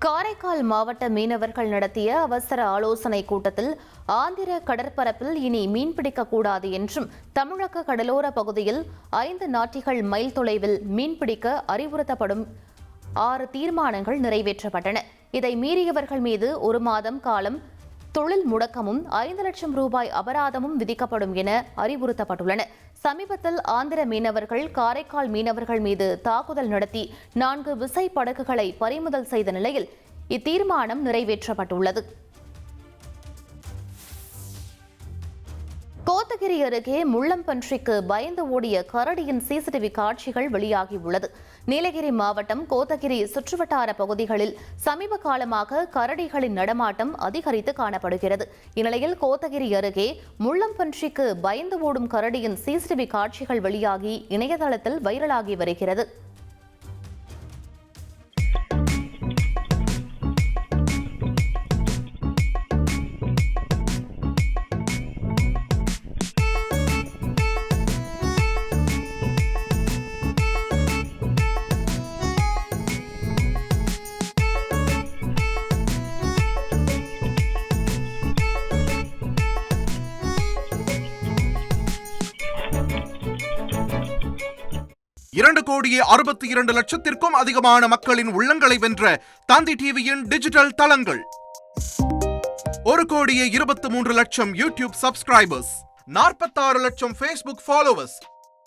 காரைக்கால் மாவட்ட மீனவர்கள் நடத்திய அவசர ஆலோசனை கூட்டத்தில் ஆந்திர கடற்பரப்பில் இனி மீன்பிடிக்கக் கூடாது என்றும் தமிழக கடலோர பகுதியில் ஐந்து நாட்டிகள் மைல் தொலைவில் மீன்பிடிக்க அறிவுறுத்தப்படும் ஆறு தீர்மானங்கள் நிறைவேற்றப்பட்டன. இதை மீறியவர்கள் மீது ஒரு மாதம் காலம் தொழில் முடக்கமும் ஐந்து லட்சம் ரூபாய் அபராதமும் விதிக்கப்படும் என அறிவுறுத்தப்பட்டுள்ளன. சமீபத்தில் ஆந்திர மீனவர்கள் காரைக்கால் மீனவர்கள் மீது தாக்குதல் நடத்தி நான்கு விசை படகுகளை பறிமுதல் செய்த நிலையில் இத்தீர்மானம் நிறைவேற்றப்பட்டுள்ளது. கோத்தகிரி அருகே முள்ளம்பன்றிக்கு பயந்து ஓடிய கரடியின் சிசிடிவி காட்சிகள் வெளியாகியுள்ளது. நீலகிரி மாவட்டம் கோத்தகிரி சுற்றுவட்டார பகுதிகளில் சமீப காலமாக கரடிகளின் நடமாட்டம் அதிகரித்து காணப்படுகிறது. இந்நிலையில் கோத்தகிரி அருகே முள்ளம்பன்றிக்கு பயந்து ஓடும் கரடியின் சிசிடிவி காட்சிகள் வெளியாகி இணையதளத்தில் வைரலாகி வருகிறது. இரண்டு கோடியே அறுபத்தி இரண்டு லட்சத்திற்கும் அதிகமான மக்களின் உள்ளங்களை வென்ற தந்தி டிவியின் டிஜிட்டல் தளங்கள். ஒரு கோடியே இருபத்தி மூன்று லட்சம் யூடியூப் சப்ஸ்கிரைபர்ஸ் நாற்பத்தாறு லட்சம் ஃபேஸ்புக் ஃபாலோவர்ஸ்